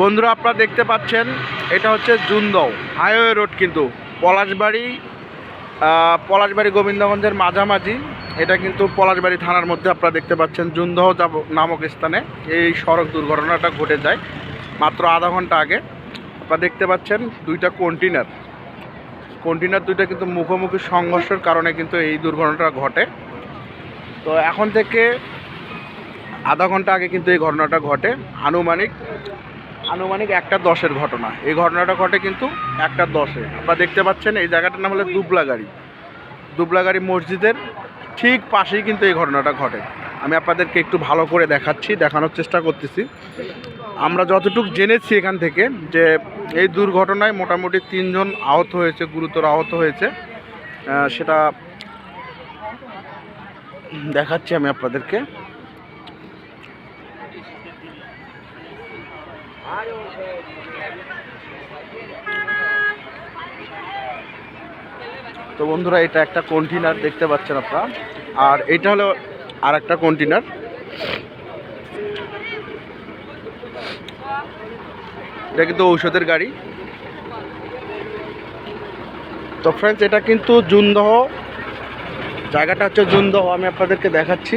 বন্ধুরা, আপনারা দেখতে পাচ্ছেন, এটা হচ্ছে জুনদহ হাইওয়ে রোড কিন্তু, পলাশবাড়ি পলাশবাড়ি গোবিন্দগঞ্জের মাঝামাঝি। এটা কিন্তু পলাশবাড়ি থানার মধ্যে আপনারা দেখতে পাচ্ছেন জুনদহ নামক স্থানে এই সড়ক দুর্ঘটনাটা ঘটে যায়, মাত্র আধা ঘণ্টা আগে। আপনারা দেখতে পাচ্ছেন, দুইটা কন্টেনার কন্টেনার দুইটা কিন্তু মুখোমুখি সংঘর্ষের কারণে কিন্তু এই দুর্ঘটনাটা ঘটে। তো এখন থেকে আধা ঘণ্টা আগে কিন্তু এই ঘটনাটা ঘটে। আনুমানিক আনুমানিক একটা দশের ঘটনা। এই ঘটনাটা ঘটে কিন্তু একটা দশে। আপনারা দেখতে পাচ্ছেন, এই জায়গাটার নাম হলো দুবলাগাড়ি। দুবলাগাড়ি মসজিদের ঠিক পাশেই কিন্তু এই ঘটনাটা ঘটে। আমি আপনাদেরকে একটু ভালো করে দেখাচ্ছি, দেখানোর চেষ্টা করতেছি। আমরা যতটুকু জেনেছি এখান থেকে যে এই দুর্ঘটনায় মোটামুটি তিনজন আহত হয়েছে, গুরুতর আহত হয়েছে। সেটা দেখাচ্ছি আমি আপনাদেরকে। তো বন্ধুরা, এটা একটা কন্টেনার দেখতে পাচ্ছেন আপনারা? আর এটা হলো আর একটা কন্টেনার এটা কিন্তু ঔষধের গাড়ি। তো ফ্রেন্ডস এটা কিন্তু জুনদহ। জায়গাটা হচ্ছে জুনদহ, আমি আপনাদেরকে দেখাচ্ছি।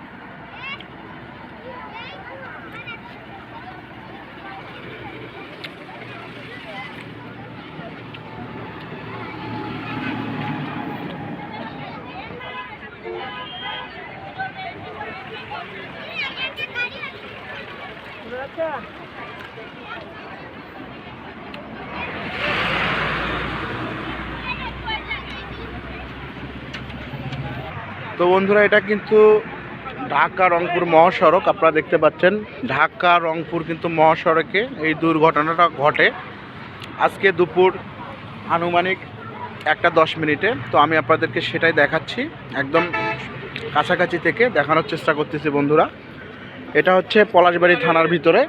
তো বন্ধুরা এটা কিন্তু ঢাকা রংপুর মহাসড়ক, আপনারা দেখতে পাচ্ছেন, ঢাকা রংপুর কিন্তু মহাসড়কে এই দুর্ঘটনাটা ঘটে। আজকে দুপুর আনুমানিক একটা দশ মিনিটে, তো আমি আপনাদেরকে সেটাই দেখাচ্ছি। একদম কাছাকাছি থেকে দেখানোর চেষ্টা করতেছি বন্ধুরা। এটা হচ্ছে পলাশবাড়ি থানার ভিতরে।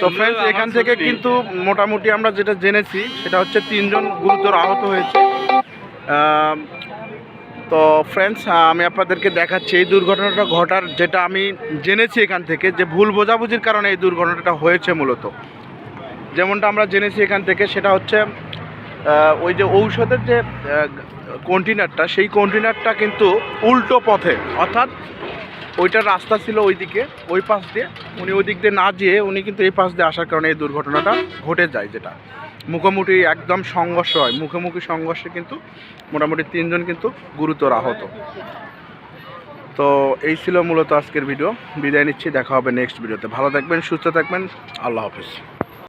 তো ফ্রেন্ডস এখান থেকে কিন্তু মোটামুটি আমরা যেটা জেনেছি, সেটা হচ্ছে তিনজন গুরুতর আহত হয়েছে। তো ফ্রেন্ডস আমি আপনাদেরকে দেখাচ্ছি এই দুর্ঘটনাটা ঘটার যেটা আমি জেনেছি এখান থেকে, যে ভুল বোঝাবুঝির কারণে এই দুর্ঘটনাটা হয়েছে মূলত। যেমনটা আমরা জেনেছি এখান থেকে, সেটা হচ্ছে ওই যে ঔষধের যে কন্টেনারটা সেই কন্টেনারটা কিন্তু উল্টো পথে, অর্থাৎ ওইটার রাস্তা ছিল ওইদিকে, ওই পাশ দিয়ে, উনি ওই দিক দিয়ে না যেয়ে উনি কিন্তু এই পাশ দিয়ে আসার কারণে এই দুর্ঘটনাটা ঘটে যায় যেটা। মুখোমুখি একদম সংঘর্ষ হয়। মুখোমুখি সংঘর্ষে কিন্তু মোটামুটি তিনজন কিন্তু গুরুতর আহত। তো এই ছিল মূলত আজকের ভিডিও। বিদায় নিচ্ছি, দেখা হবে নেক্সট ভিডিওতে। ভালো থাকবেন, সুস্থ থাকবেন। আল্লাহ হাফিজ।